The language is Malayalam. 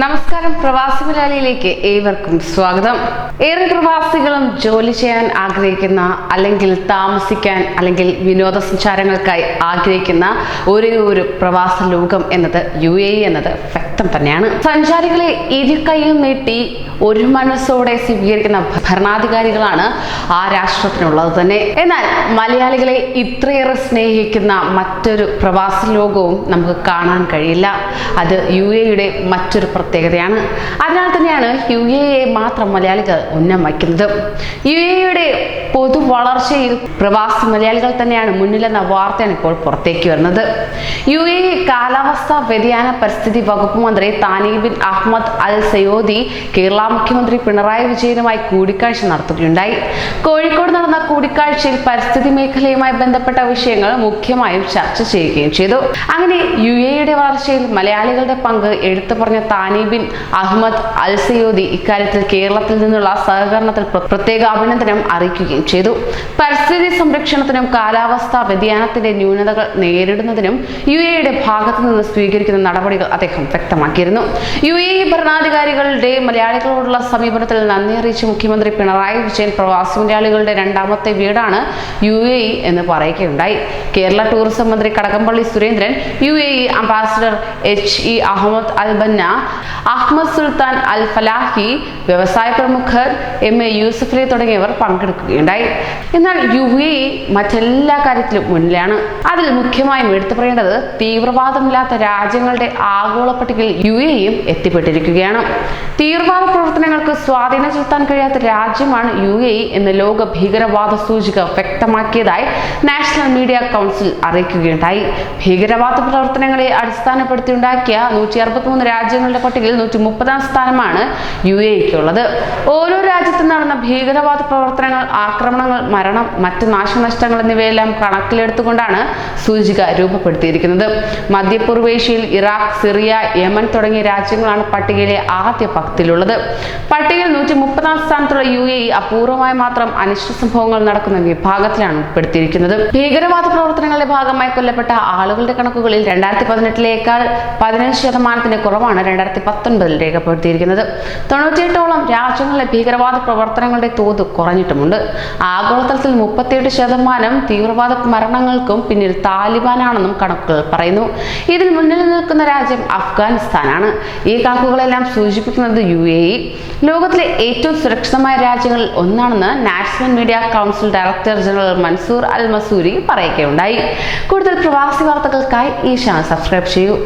നമസ്കാരം പ്രവാസി മലയാളിയിലേക്ക് ഏവർക്കും സ്വാഗതം. ഏറെ പ്രവാസികളും ജോലി ചെയ്യാൻ ആഗ്രഹിക്കുന്ന അല്ലെങ്കിൽ താമസിക്കാൻ അല്ലെങ്കിൽ വിനോദസഞ്ചാരങ്ങൾക്കായി ആഗ്രഹിക്കുന്ന ഒരേ ഒരു പ്രവാസ ലോകം എന്നത് യു എ എന്നത് വ്യക്തം തന്നെയാണ്. സഞ്ചാരികളെ ഇരു നീട്ടി ഒരു മനസ്സോടെ സ്വീകരിക്കുന്ന ഭരണാധികാരികളാണ് ആ രാഷ്ട്രത്തിനുള്ളത് തന്നെ. എന്നാൽ മലയാളികളെ ഇത്രയേറെ സ്നേഹിക്കുന്ന മറ്റൊരു പ്രവാസ ലോകവും നമുക്ക് കാണാൻ കഴിയില്ല. അത് യു എയുടെ മറ്റൊരു പ്രത്യേകതയാണ്. അതിനാൽ തന്നെയാണ് യു എ മാത്രം മലയാളികൾ ഉന്നം വയ്ക്കുന്നത്. യു എയുടെ പൊതു വളർച്ചയിൽ പ്രവാസി മലയാളികൾ തന്നെയാണ് മുന്നിലെന്ന വാർത്തയാണ് ഇപ്പോൾ പുറത്തേക്ക് വരുന്നത്. യു എ കാലാവസ്ഥാ വ്യതിയാന പരിസ്ഥിതി വകുപ്പ് മന്ത്രി താനീബിൻ അഹമ്മദ് അൽ സയോദി കേരള മുഖ്യമന്ത്രി പിണറായി വിജയനുമായി കൂടിക്കാഴ്ച നടത്തുകയുണ്ടായി. കോഴിക്കോട് നടന്ന കൂടിക്കാഴ്ചയിൽ പരിസ്ഥിതി മേഖലയുമായി ബന്ധപ്പെട്ട വിഷയങ്ങൾ മുഖ്യമായും ചർച്ച ചെയ്യുകയും ചെയ്തു. അങ്ങനെ യു എയുടെ വളർച്ചയിൽ മലയാളികളുടെ പങ്ക് എടുത്തു പറഞ്ഞ താനീബിൻ അഹമ്മദ് അൽ സയോദി ഇക്കാര്യത്തിൽ കേരളത്തിൽ നിന്നുള്ള സഹകരണത്തിൽ പ്ര- പ്രത്യേക അഭിനന്ദനം അറിയിക്കുകയും ചെയ്തു. പരിസ്ഥിതി സംരക്ഷണത്തിനും കാലാവസ്ഥാ വ്യതിയാനത്തിന്റെ ന്യൂനതകൾ നേരിടുന്നതിനും യു എയുടെ ഭാഗത്തു നിന്ന് സ്വീകരിക്കുന്ന നടപടികൾ അദ്ദേഹം വ്യക്തമാക്കിയിരുന്നു. യു എ ഭരണാധികാരികളുടെ മലയാളികളോടുള്ള സമീപനത്തിൽ നന്ദി അറിയിച്ച് മുഖ്യമന്ത്രി പിണറായി വിജയൻ പ്രവാസി മലയാളികളുടെ രണ്ടാമത്തെ വീടാണ് യു എ എന്ന് പറയുകയുണ്ടായി. കേരള ടൂറിസം മന്ത്രി Kadakampally Surendran U A E ambassador H E Ahmed Albanna Ahmed Sultan Al Falahi വ്യവസായ പ്രമുഖർ എം എ യൂസഫലി തുടങ്ങിയവർ പങ്കെടുക്കുകയുണ്ടായി. എന്നാൽ യു എ മറ്റെല്ലാ കാര്യത്തിലും മുന്നിലാണ്. അതിൽ മുഖ്യമായും എടുത്തു പറയേണ്ടത് തീവ്രവാദമില്ലാത്ത രാജ്യങ്ങളുടെ ആഗോള പട്ടികയിൽ യു എയും എത്തിപ്പെട്ടിരിക്കുകയാണ്. തീവ്രവാദ പ്രവർത്തനങ്ങൾക്ക് സ്വാധീനം ചെലുത്താൻ കഴിയാത്ത രാജ്യമാണ് യു എ എന്ന് ലോക ഭീകരവാദ സൂചിക വ്യക്തമാക്കിയതായി നാഷണൽ മീഡിയ കൗൺസിൽ അറിയിക്കുകയുണ്ടായി. ഭീകരവാദ പ്രവർത്തനങ്ങളെ അടിസ്ഥാനപ്പെടുത്തിയുണ്ടാക്കിയ നൂറ്റി അറുപത്തിമൂന്ന് രാജ്യങ്ങളുടെ പട്ടികയിൽ നൂറ്റി മുപ്പതാം സ്ഥാനമാണ് യു എക്കുള്ളത് ഓരോ രാജ്യത്തും നടന്ന ഭീകരവാദ പ്രവർത്തനങ്ങൾ ആക്രമണങ്ങൾ മരണം മറ്റ് നാശനഷ്ടങ്ങൾ എന്നിവയെല്ലാം കണക്കിലെടുത്തുകൊണ്ടാണ് സൂചിക രൂപപ്പെടുത്തിയിരിക്കുന്നത്. മധ്യപൂർവേഷ്യയിൽ ഇറാഖ് സിറിയ യമൻ തുടങ്ങിയ രാജ്യങ്ങളാണ് പട്ടികയിലെ ആദ്യ പക്തിയിലുള്ളത് പട്ടികയിൽ നൂറ്റി മുപ്പതാം സ്ഥാനത്തുള്ള യു എ ഇ അപൂർവമായി മാത്രം അനിഷ്ട സംഭവങ്ങൾ നടക്കുന്ന വിഭാഗത്തിലാണ് ഉൾപ്പെടുത്തിയിരിക്കുന്നത്. ഭീകരവാദ പ്രവർത്തനങ്ങളുടെ ഭാഗമായി കൊല്ലപ്പെട്ട ആളുകളുടെ കണക്കുകളിൽ രണ്ടായിരത്തി പതിനെട്ടിലേക്കാൾ പതിനഞ്ച് ശതമാനത്തിന്റെ കുറവാണ് രണ്ടായിരത്തി പത്തൊൻപതിൽ രേഖപ്പെടുത്തിയിരിക്കുന്നത്. തൊണ്ണൂറ്റിയെട്ടോളം രാജ്യങ്ങളിലെ ഭീകരവാദ പ്രവർത്തനങ്ങളുടെ തോത് കുറഞ്ഞിട്ടുമുണ്ട്. ആഗോളതലത്തിൽ മുപ്പത്തിയെട്ട് ശതമാനം തീവ്രവാദ മരണങ്ങൾക്കും പിന്നിൽ താലിബാനാണെന്നും കണക്കുകൾ പറയുന്നു. ഇതിൽ മുന്നിൽ നിൽക്കുന്ന രാജ്യം അഫ്ഗാനിസ്ഥാനാണ്. ഈ കണക്കുകളെല്ലാം സൂചിപ്പിക്കുന്നത് യു എ ഇ. ലോകത്തിലെ ഏറ്റവും സുരക്ഷിതമായ രാജ്യങ്ങളിൽ ഒന്നാണെന്ന് national media council director general Mansoor Al Mansoori പറയുകയുണ്ടായി. കൂടുതൽ പ്രവാസി വാർത്തകൾക്കായി ഈ ചാനൽ സബ്സ്ക്രൈബ് ചെയ്യൂ.